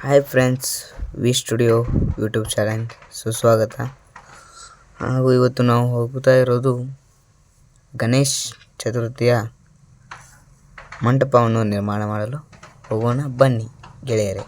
Hi friends V studio YouTube channel ಸುಸ್ವಾಗತ ಹಾಗೂ ಇವತ್ತು ನಾವು ಹೋಗ್ತಾ ಇರೋದು ಗಣೇಶ್ ಚತುರ್ಥಿಯ ಮಂಟಪವನ್ನು ನಿರ್ಮಾಣ ಮಾಡಲು ಹೋಗೋಣ. ಬನ್ನಿ ಗೆಳೆಯರೇ.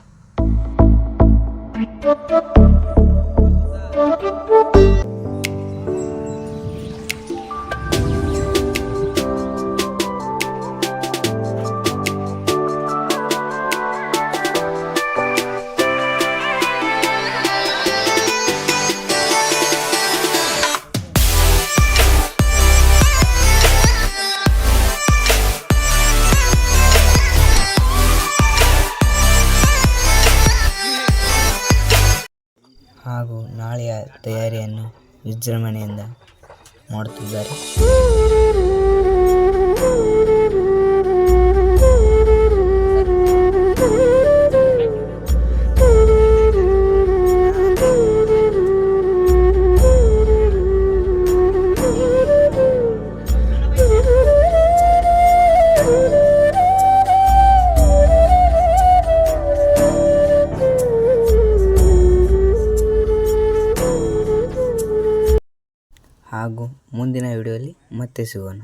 ಹಾಗೂ ನಾಳೆಯ ತಯಾರಿಯನ್ನು ವಿಜೃಂಭಣೆಯಿಂದ ಮಾಡುತ್ತಿದ್ದಾರೆ. ಹಾಗೂ ಮುಂದಿನ ವಿಡಿಯೋಲಿ ಮತ್ತೆ ಸಿಗೋಣ.